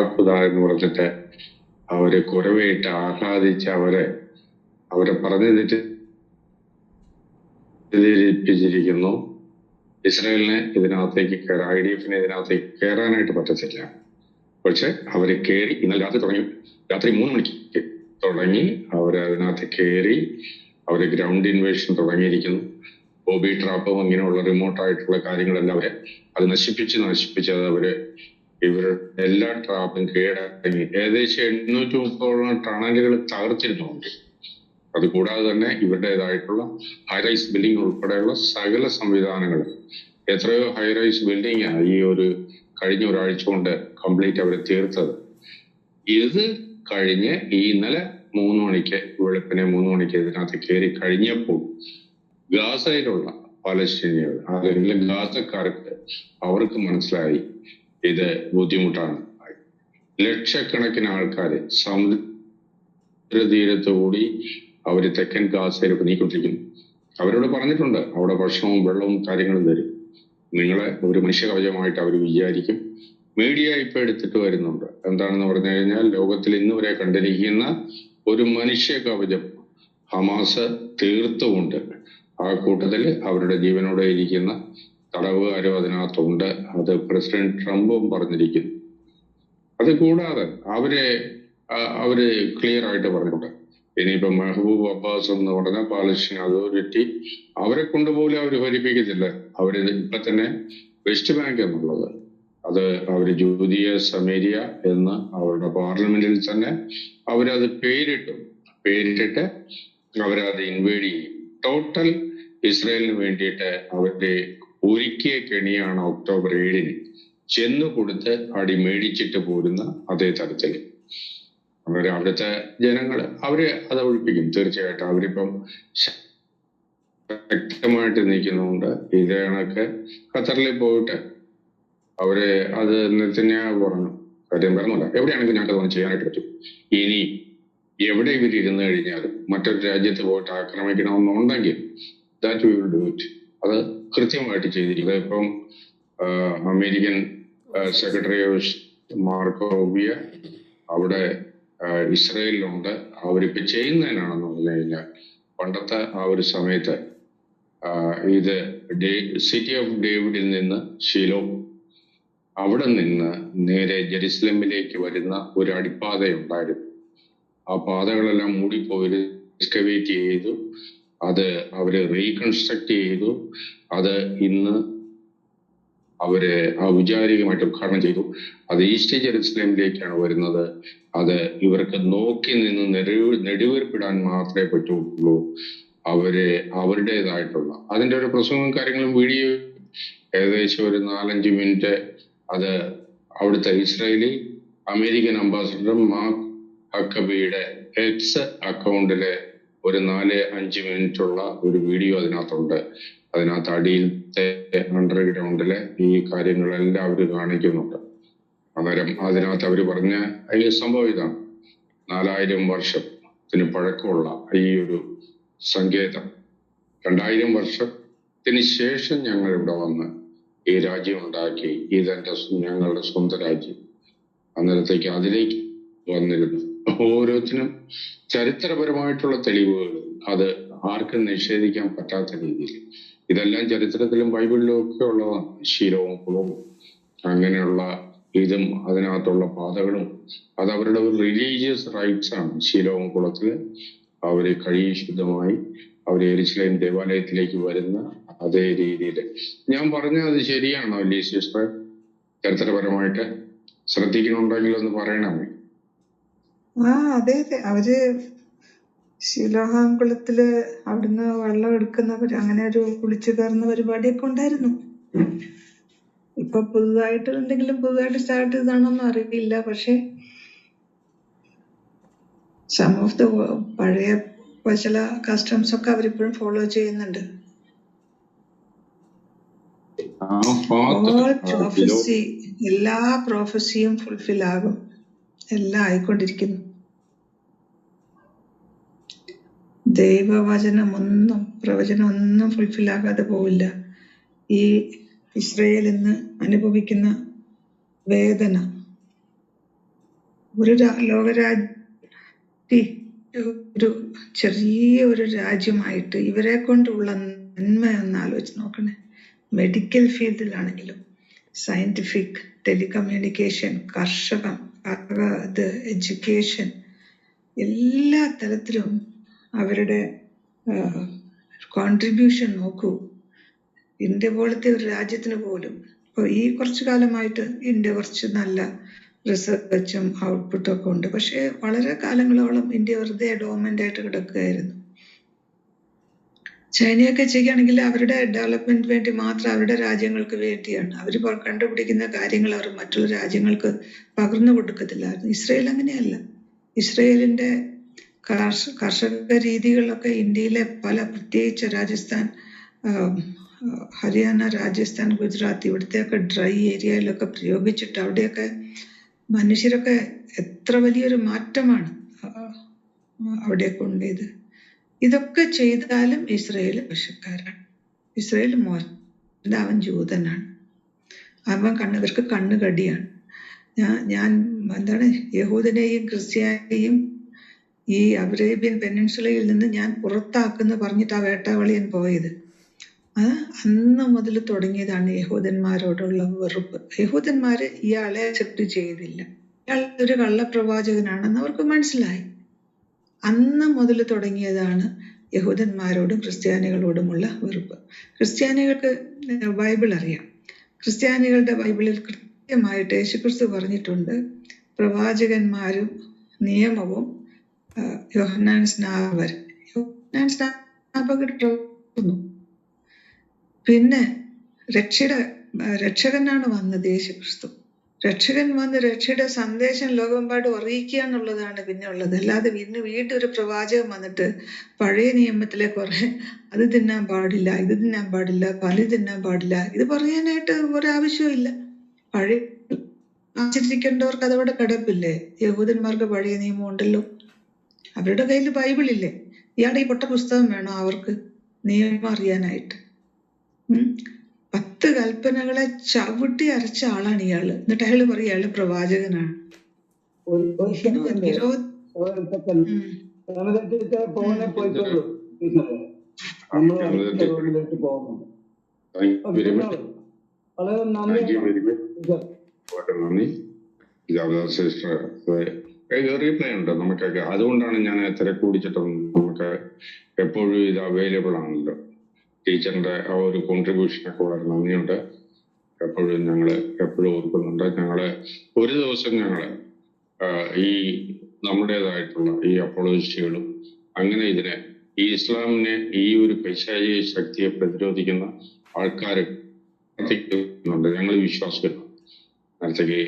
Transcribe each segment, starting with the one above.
ബാറാക്കുത എന്ന് പറഞ്ഞിട്ട് അവർ കുറവേറ്റ് ആഹ്ലാദിച്ച് അവരെ അവരെ പറഞ്ഞു തെറ്റിദ്ധരിപ്പിച്ചിരിക്കുന്നു. ഇസ്രായേലിന് ഇതിനകത്തേക്ക് കയറാൻ ഐ ഡി എഫിന് ഇതിനകത്തേക്ക് കയറാനായിട്ട് പറ്റത്തില്ല. പക്ഷെ അവർ കയറി ഇന്നലെ രാത്രി തുടങ്ങി. രാത്രി മൂന്ന് മണിക്ക് തുടങ്ങി അവർ അതിനകത്ത് കയറി അവർ ഗ്രൗണ്ട് ഇൻവേഷൻ തുടങ്ങിയിരിക്കുന്നു. ബോബി ട്രാപ്പും ഇങ്ങനെയുള്ള റിമോട്ട് ആയിട്ടുള്ള കാര്യങ്ങളെല്ലാം അവർ അത് നശിപ്പിച്ച് നശിപ്പിച്ച് അത് അവർ ഇവരുടെ എല്ലാ ട്രാപ്പും കീഴടങ്ങി ഏകദേശം എണ്ണൂറ്റി മുപ്പതോളം ടണലുകൾ തകർത്തിരുന്നുണ്ട് അത് കൂടാതെ തന്നെ ഇവരുടേതായിട്ടുള്ള ഹൈറൈസ് ബിൽഡിംഗ് ഉൾപ്പെടെയുള്ള സകല സംവിധാനങ്ങൾ എത്രയോ ഹൈറൈസ് ബിൽഡിംഗ് ഈ ഒരു കഴിഞ്ഞ ഒരാഴ്ച കൊണ്ട് കംപ്ലീറ്റ് അവർ തീർത്തത്. ഇത് കഴിഞ്ഞ് ഈ ഇന്നലെ മൂന്ന് മണിക്ക് വെളുപ്പിനെ മൂന്ന് മണിക്ക് ഇതിനകത്ത് കയറി കഴിഞ്ഞപ്പോൾ ഗാസയിലുള്ള പാലസ്തീനികൾ അല്ലെങ്കിൽ ഗാസക്കാർക്ക് അവർക്ക് മനസ്സിലായി ഇത് ബുദ്ധിമുട്ടാണ്. ലക്ഷക്കണക്കിന് ആൾക്കാർ സമുദ്രതീരത്ത് കൂടി അവർ തെക്കൻ ഗാസയിൽ നീക്കൊണ്ടിരിക്കുന്നു അവരോട് പറഞ്ഞിട്ടുണ്ട് അവിടെ ഭക്ഷണവും വെള്ളവും കാര്യങ്ങളും തരും. നിങ്ങളെ ഒരു മനുഷ്യ കവചമായിട്ട് അവർ വിചാരിക്കും. മീഡിയ ഇപ്പൊ എടുത്തിട്ട് വരുന്നുണ്ട്. എന്താണെന്ന് പറഞ്ഞു കഴിഞ്ഞാൽ ലോകത്തിൽ ഇന്ന് വരെ കണ്ടിരിക്കുന്ന ഒരു മനുഷ്യ കവചം ഹമാസ് തീർത്തുമുണ്ട് ആ കൂട്ടത്തിൽ അവരുടെ ജീവനോടെ ഇരിക്കുന്ന തടവുകാരും അതിനകത്തുണ്ട് അത് പ്രസിഡന്റ് ട്രംപും പറഞ്ഞിരിക്കുന്നു. അത് കൂടാതെ അവരെ അവർ ക്ലിയർ ആയിട്ട് പറഞ്ഞിട്ടുണ്ട്. ഇനിയിപ്പോ മെഹബൂബ് അബ്ബാസ് എന്ന് പറഞ്ഞ പാലസ്തീൻ അതോറിറ്റി അവരെ കൊണ്ടുപോലും അവർ ഭരിപ്പിക്കത്തില്ല. അവർ ഇപ്പൊ തന്നെ വെസ്റ്റ് ബാങ്ക് എന്നുള്ളത്. അത് അവർ ജൂതിയ സമേരിയ എന്ന് അവരുടെ പാർലമെന്റിൽ തന്നെ അവരത് പേരിട്ടു. പേരിട്ടിട്ട് അവരത് ഇൻവേഡ് ചെയ്യും. ടോട്ടൽ ഇസ്രായേലിന് വേണ്ടിയിട്ട് അവരുടെ ഒരുക്കിയ കെണിയാണ് ഒക്ടോബർ ഏഴിന് ചെന്നു കൊടുത്ത് അടി മേടിച്ചിട്ട് പോരുന്ന അതേ തരത്തിൽ. അവർ അവിടുത്തെ ജനങ്ങൾ അവർ അത് ഒഴിപ്പിക്കും. തീർച്ചയായിട്ടും അവരിപ്പം ശക്തമായിട്ട് നിൽക്കുന്നുണ്ട് ഇതേ കണക്ക് ഖത്തറിൽ പോയിട്ട് അവർ അത് നെത്തന്യാഹു പറഞ്ഞു. കാര്യം പറഞ്ഞല്ല. എവിടെയാണെങ്കിലും ഞങ്ങൾക്ക് അതൊന്നും ചെയ്യാനായിട്ട് പറ്റും. ഇനി എവിടെ ഇവർ ഇരുന്ന് കഴിഞ്ഞാലും മറ്റൊരു രാജ്യത്ത് പോയിട്ട് ആക്രമിക്കണമെന്നുണ്ടെങ്കിൽ ദാറ്റ് വിൽ ഡു ഇറ്റ് അത് കൃത്യമായിട്ട് ചെയ്തിരിക്കുന്നത് ഇപ്പം American secretary of Marco Rubio അവിടെ ഇസ്രയേലിലുണ്ട്. അവരിപ്പോ ചെയ്യുന്നതിനാണെന്ന് പറഞ്ഞു കഴിഞ്ഞാൽ പണ്ടത്തെ ആ ഒരു സമയത്ത് ഇത് സിറ്റി ഓഫ് ഡേവിഡിൽ നിന്ന് ഷിലോ അവിടെ നിന്ന് നേരെ ജെറുസലേമിലേക്ക് വരുന്ന ഒരു അടിപ്പാതയുണ്ടായിരുന്നു. ആ പാതകളെല്ലാം മൂടിപ്പോയി എക്സ്കവേറ്റ് ചെയ്തു. അത് അവർ റീകൺസ്ട്രക്ട് ചെയ്തു. അത് ഇന്ന് അവർ ഔപചാരികമായിട്ട് ഉദ്ഘാടനം ചെയ്തു. അത് ഈസ്റ്റ് ജെറുസലേമിലേക്കാണ് വരുന്നത്. അത് ഇവർക്ക് നോക്കി നിന്ന് നെടുവ് നെടുവേർപ്പിടാൻ മാത്രമേ പറ്റുള്ളൂ. അവർ അവരുടേതായിട്ടുള്ള. അതിന്റെ ഒരു പ്രസംഗവും കാര്യങ്ങളും വീഡിയോ ഏകദേശം ഒരു നാലഞ്ച് മിനിറ്റ് അത് അവിടുത്തെ ഇസ്രായേലി അമേരിക്കൻ അംബാസഡർ മാർക്ക് ഹക്കബിയുടെ എക്സ് അക്കൗണ്ടിലെ ഒരു നാല് അഞ്ച് മിനിറ്റ് ഉള്ള ഒരു വീഡിയോ അതിനകത്തുണ്ട്. അതിനകത്ത് അടിയിലത്തെ അണ്ടർഗ്രൗണ്ടിലെ ഈ കാര്യങ്ങളെല്ലാം അവർ കാണിക്കുന്നുണ്ട്. അന്നേരം അതിനകത്ത് അവർ പറഞ്ഞ ഈ സംഭവം ഇതാണ്. നാലായിരം വർഷത്തിന് പഴക്കമുള്ള ഈ ഒരു സങ്കേതം. രണ്ടായിരം വർഷത്തിന് ശേഷം ഞങ്ങൾ ഇവിടെ വന്ന് ഈ രാജ്യം ഉണ്ടാക്കി ഇതെന്റെ ഞങ്ങളുടെ സ്വന്തം രാജ്യം. അന്നേരത്തേക്ക് അതിലേക്ക് വന്നിരുന്നു. ഓരോത്തിനും ചരിത്രപരമായിട്ടുള്ള തെളിവുകൾ അത് ആർക്കും നിഷേധിക്കാൻ പറ്റാത്ത രീതിയിൽ. ഇതെല്ലാം ചരിത്രത്തിലും ബൈബിളിലും ഒക്കെ ഉള്ളതാണ്. ശീലവും കുളവും അങ്ങനെയുള്ള ഇതും അതിനകത്തുള്ള പാതകളും അത് അവരുടെ ഒരു റിലീജിയസ് റൈറ്റ്സ് ആണ്. ശീലവും കുളത്തിൽ അവരെ കഴിയും ശുദ്ധമായി അവർ എരിശിലേം ദേവാലയത്തിലേക്ക് വരുന്ന അതേ രീതിയിൽ. ഞാൻ പറഞ്ഞത് ശരിയാണോ അല്ലേ സിസ്റ്റർ? ചരിത്രപരമായിട്ട് ശ്രദ്ധിക്കണുണ്ടെങ്കിൽ ഒന്ന് പറയണമേ. ആ അതെ അതെ. അവർ ശിലോഹാംകുളത്തിൽ അവിടുന്ന് വെള്ളം എടുക്കുന്നവർ അങ്ങനെ ഒരു കുളിച്ചു കയറുന്ന പരിപാടിയൊക്കെ ഉണ്ടായിരുന്നു. ഇപ്പൊ പുതുതായിട്ട് എന്തെങ്കിലും പുതുതായിട്ട് സ്റ്റാർട്ട് ചെയ്താണോന്നും അറിയില്ല പക്ഷെ സം ഓഫ് ദ പഴയ ചില കസ്റ്റംസ് ഒക്കെ അവരിപ്പോഴും ഫോളോ ചെയ്യുന്നുണ്ട്. ഓൾ പ്രോഫസി എല്ലാ പ്രോഫസിയും ഫുൾഫിൽ ആകും. എല്ലാം ആയിക്കൊണ്ടിരിക്കുന്നു. ദൈവവചനമൊന്നും പ്രവചനമൊന്നും ഫുൾഫിൽ ആകാതെ പോവില്ല. ഈ ഇസ്രയേൽ ഇന്ന് അനുഭവിക്കുന്ന വേദന. ഒരു ലോകരാജ്യ ഒരു ചെറിയ ഒരു രാജ്യമായിട്ട് ഇവരെ കൊണ്ടുള്ള നന്മ ഒന്ന് ആലോചിച്ച് നോക്കണേ. മെഡിക്കൽ ഫീൽഡിലാണെങ്കിലും സയന്റിഫിക് ടെലികമ്മ്യൂണിക്കേഷൻ കർഷകം അത് എഡ്യൂക്കേഷൻ എല്ലാ തരത്തിലും അവരുടെ കോൺട്രിബ്യൂഷൻ നോക്കൂ. ഇന്ത്യ പോലത്തെ ഒരു രാജ്യത്തിന് പോലും ഇപ്പൊ ഈ കുറച്ചു കാലമായിട്ട് ഇന്ത്യ കുറച്ച് നല്ല റിസർച്ചും ഔട്ട്പുട്ടും ഒക്കെ ഉണ്ട്. പക്ഷേ വളരെ കാലങ്ങളോളം ഇന്ത്യ വെറുതെ ഡോമന്റ് ആയിട്ട് കിടക്കുകയായിരുന്നു. ചൈനയൊക്കെ ചെയ്യുകയാണെങ്കിൽ അവരുടെ ഡെവലപ്മെന്റ് വേണ്ടി മാത്രം അവരുടെ രാജ്യങ്ങൾക്ക് വേണ്ടിയാണ്. അവർ കണ്ടുപിടിക്കുന്ന കാര്യങ്ങൾ അവർ മറ്റുള്ള രാജ്യങ്ങൾക്ക് പകർന്നു കൊടുക്കത്തില്ലായിരുന്നു. ഇസ്രയേൽ അങ്ങനെയല്ല. ഇസ്രയേലിന്റെ കർഷ- കർഷക രീതികളൊക്കെ ഇന്ത്യയിലെ പല പ്രത്യേകിച്ച് രാജസ്ഥാൻ ഹരിയാന രാജസ്ഥാൻ ഗുജറാത്ത് ഇവിടുത്തെയൊക്കെ ഡ്രൈ ഏരിയയിലൊക്കെ പ്രയോഗിച്ചിട്ട് അവിടെയൊക്കെ മനുഷ്യരൊക്കെ എത്ര വലിയൊരു മാറ്റമാണ് അവിടെ അവിടെയൊക്കെ ഇതൊക്കെ ചെയ്താലും ഇസ്രയേൽ കൃഷിക്കാരാണ്. ഇസ്രയേൽ മോശം അവൻ ജൂതനാണ്. അവൻ കണ്ണ് ഇവർക്ക് കണ്ണുകടിയാണ്. ഞാൻ ഞാൻ എന്താണ് യഹൂദനെയും ക്രിസ്ത്യാനിയെയും ഈ അറേബ്യൻ പെനിൻസുലയിൽ നിന്ന് ഞാൻ പുറത്താക്കുന്നു പറഞ്ഞിട്ട് ആ വേട്ടാവളിയൻ പോയത്. അത് അന്ന് മുതൽ തുടങ്ങിയതാണ് യഹൂദന്മാരോടുള്ള വെറുപ്പ്. യഹൂദന്മാർ ഇയാളെ അക്സെപ്റ്റ് ചെയ്തില്ല. ഇയാൾ ഒരു കള്ളപ്രവാചകനാണെന്ന് അവർക്ക് മനസ്സിലായി. അന്ന് മുതൽ തുടങ്ങിയതാണ് യഹൂദന്മാരോടും ക്രിസ്ത്യാനികളോടുമുള്ള വെറുപ്പ്. ക്രിസ്ത്യാനികൾക്ക് ബൈബിൾ അറിയാം. ക്രിസ്ത്യാനികളുടെ ബൈബിളിൽ കൃത്യമായിട്ട് യേശുക്രിസ്തു പറഞ്ഞിട്ടുണ്ട് പ്രവാചകന്മാരും നിയമവും യോഹന്നാൻ സ്നാപകർ. യോഹന്നാൻ പ്രവർത്തിക്കുന്നു പിന്നെ രക്ഷയുടെ രക്ഷകനാണ് വന്നത് യേശുക്രിസ്തു. രക്ഷകൻ വന്ന് രക്ഷയുടെ സന്ദേശം ലോകമെമ്പാടും അറിയിക്കുക എന്നുള്ളതാണ് പിന്നെ ഉള്ളത്. അല്ലാതെ പിന്നെ വീണ്ടും ഒരു പ്രവാചകൻ വന്നിട്ട് പഴയ നിയമത്തിലെ കുറെ അത് തിന്നാൻ പാടില്ല ഇത് തിന്നാൻ പാടില്ല പലി തിന്നാൻ പാടില്ല ഇത് പറയാനായിട്ട് ഒരാവശ്യവും ഇല്ല പഴയ ആചരിക്കേണ്ടവർക്ക് അതവിടെ കിടപ്പില്ലേ? യഹൂദന്മാർക്ക് പഴയ നിയമം ഉണ്ടല്ലോ അവരുടെ കയ്യിൽ ബൈബിൾ ഇല്ലേ ഇയാളുടെ ഈ പൊട്ട പുസ്തകം വേണം അവർക്ക്? നിയമം അറിയാനായിട്ട്. പത്ത് കൽപ്പനകളെ ചവിട്ടി അരച്ച ആളാണ് ഇയാൾ. എന്നിട്ട് അയാൾ പറയും ഇയാൾ പ്രവാചകനാണ്. വളരെ നന്ദി. വെരി മച്ച് ഇത് റീപ്ലൈ ഉണ്ട് നമുക്കൊക്കെ അതുകൊണ്ടാണ് ഞാൻ തിരക്ക് പിടിച്ചിട്ടും നമുക്ക് എപ്പോഴും ഇത് അവൈലബിൾ ആണല്ലോ. ടീച്ചറിന്റെ ആ ഒരു കോൺട്രിബ്യൂഷനൊക്കെ വളരെ നന്ദിയുണ്ട്. എപ്പോഴും ഞങ്ങൾ എപ്പോഴും ഓർക്കുന്നുണ്ട്. ഞങ്ങൾ ഒരു ദിവസം ഞങ്ങൾ ഈ നമ്മുടേതായിട്ടുള്ള ഈ അപ്പോളജിസ്റ്റുകളും അങ്ങനെ ഇതിനെ ഈ ഇസ്ലാമിനെ ഈ ഒരു പൈശാചിക ശക്തിയെ പ്രതിരോധിക്കുന്ന ആൾക്കാർ പ്രവർത്തിക്കുന്നുണ്ട്. ഞങ്ങൾ വിശ്വാസിക്കുന്നു നേരത്തേക്ക്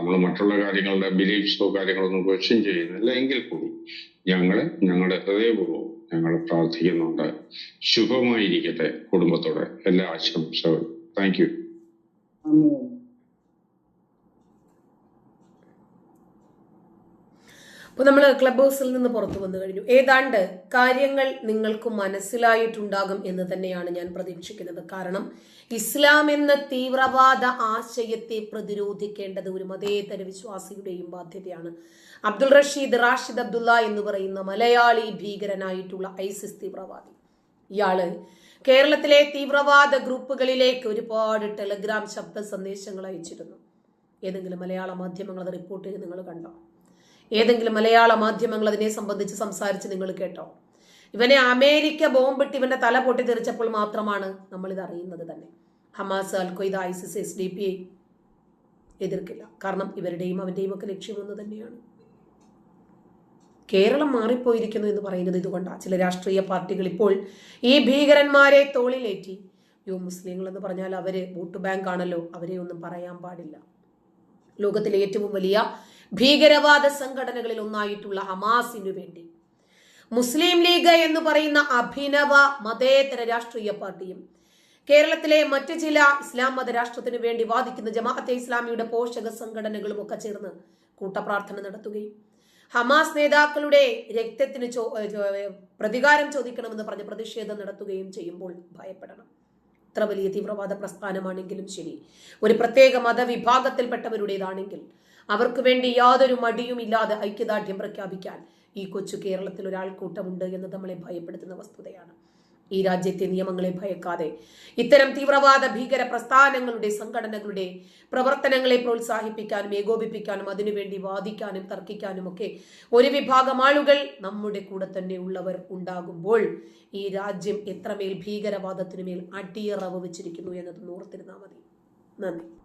നമ്മൾ മറ്റുള്ള കാര്യങ്ങളുടെ ബിലീഫ്സോ കാര്യങ്ങളൊന്നും ക്വസ്റ്റ്യൻ ചെയ്യുന്നില്ല. എങ്കിൽ കൂടി ഞങ്ങൾ ഞങ്ങളുടെ ഹൃദയപൂർവം ഞങ്ങൾ പ്രാർത്ഥിക്കുന്നുണ്ട്. ശുഭമായിരിക്കട്ടെ കുടുംബത്തോടെ. എല്ലാ ആശംസകളും. താങ്ക് യു അപ്പോൾ നമ്മൾ ക്ലബ് ഹൗസിൽ നിന്ന് പുറത്തു വന്നു കഴിഞ്ഞു. ഏതാണ്ട് കാര്യങ്ങൾ നിങ്ങൾക്ക് മനസ്സിലായിട്ടുണ്ടാകും എന്ന് തന്നെയാണ് ഞാൻ പ്രതീക്ഷിക്കുന്നത്. കാരണം ഇസ്ലാം എന്ന തീവ്രവാദ ആശയത്തെ പ്രതിരോധിക്കേണ്ടത് ഒരു മതേതര വിശ്വാസിയുടെയും ബാധ്യതയാണ്. അബ്ദുൾ റഷീദ് റാഷിദ് അബ്ദുള്ള എന്ന് പറയുന്ന മലയാളി ഭീകരനായിട്ടുള്ള ഐസിസ് തീവ്രവാദി. ഇയാൾ കേരളത്തിലെ തീവ്രവാദ ഗ്രൂപ്പുകളിലേക്ക് ഒരുപാട് ടെലഗ്രാം ശബ്ദ സന്ദേശങ്ങൾ അയച്ചിരുന്നു. ഏതെങ്കിലും മലയാള മാധ്യമങ്ങൾ അത് റിപ്പോർട്ട് ചെയ്ത് നിങ്ങൾ കണ്ടോ? ഏതെങ്കിലും മലയാള മാധ്യമങ്ങൾ അതിനെ സംബന്ധിച്ച് സംസാരിച്ച് നിങ്ങൾ കേട്ടോ. ഇവനെ അമേരിക്ക ബോംബിട്ട് ഇവന്റെ തല പൊട്ടിത്തെറിച്ചപ്പോൾ മാത്രമാണ് നമ്മൾ ഇത് അറിയുന്നത് തന്നെ. Hamas al Qaeda ISIS S D P എതിർക്കില്ല. കാരണം ഇവരുടെയും അവന്റെയും ഒക്കെ ലക്ഷ്യം ഒന്ന് തന്നെയാണ്. കേരളം മാറിപ്പോയിരിക്കുന്നു എന്ന് പറയുന്നത് ഇതുകൊണ്ടാണ് ചില രാഷ്ട്രീയ പാർട്ടികൾ ഇപ്പോൾ ഈ ഭീകരന്മാരെ തോളിലേറ്റി. യോ മുസ്ലിങ്ങൾ എന്ന് പറഞ്ഞാൽ അവർ വോട്ട് ബാങ്ക് ആണല്ലോ അവരെ ഒന്നും പറയാൻ പാടില്ല. ലോകത്തിലെ ഏറ്റവും വലിയ ഭീകരവാദ സംഘടനകളിൽ ഒന്നായിട്ടുള്ള ഹമാസിനു വേണ്ടി. മുസ്ലിം ലീഗ് എന്ന് പറയുന്ന അഭിനവ മതേതര രാഷ്ട്രീയ പാർട്ടിയും കേരളത്തിലെ മറ്റ് ചില ഇസ്ലാം മത രാഷ്ട്രത്തിനു വേണ്ടി വാദിക്കുന്ന ജമാഅത്തെ ഇസ്ലാമിയുടെ പോഷക സംഘടനകളും ഒക്കെ ചേർന്ന് കൂട്ടപ്രാർത്ഥന നടത്തുകയും ഹമാസ് നേതാക്കളുടെ രക്തത്തിന് പ്രതികാരം ചോദിക്കണമെന്ന് പറഞ്ഞ് പ്രതിഷേധം നടത്തുകയും ചെയ്യുമ്പോൾ ഭയപ്പെടണം. ഇത്ര വലിയ തീവ്രവാദ പ്രസ്ഥാനമാണെങ്കിലും ശരി. ഒരു പ്രത്യേക മതവിഭാഗത്തിൽപ്പെട്ടവരുടേതാണെങ്കിൽ അവർക്ക് വേണ്ടി യാതൊരു മടിയും ഇല്ലാതെ ഐക്യദാർഢ്യം പ്രഖ്യാപിക്കാൻ ഈ കൊച്ചു കേരളത്തിൽ ഒരാൾക്കൂട്ടമുണ്ട് എന്ന് നമ്മളെ ഭയപ്പെടുത്തുന്ന വസ്തുതയാണ്. ഈ രാജ്യത്തെ നിയമങ്ങളെ ഭയക്കാതെ ഇത്തരം തീവ്രവാദ ഭീകര പ്രസ്ഥാനങ്ങളുടെ സംഘടനകളുടെ പ്രവർത്തനങ്ങളെ പ്രോത്സാഹിപ്പിക്കാനും ഏകോപിപ്പിക്കാനും അതിനുവേണ്ടി വാദിക്കാനും തർക്കിക്കാനും ഒക്കെ ഒരു വിഭാഗം ആളുകൾ നമ്മുടെ കൂടെ തന്നെ ഉള്ളവർ ഉണ്ടാകുമ്പോൾ ഈ രാജ്യം എത്രമേൽ ഭീകരവാദത്തിനുമേൽ അടിയറവ് വെച്ചിരിക്കുന്നു എന്നത് ഓർത്തിരുന്നാൽ മതി. നന്ദി.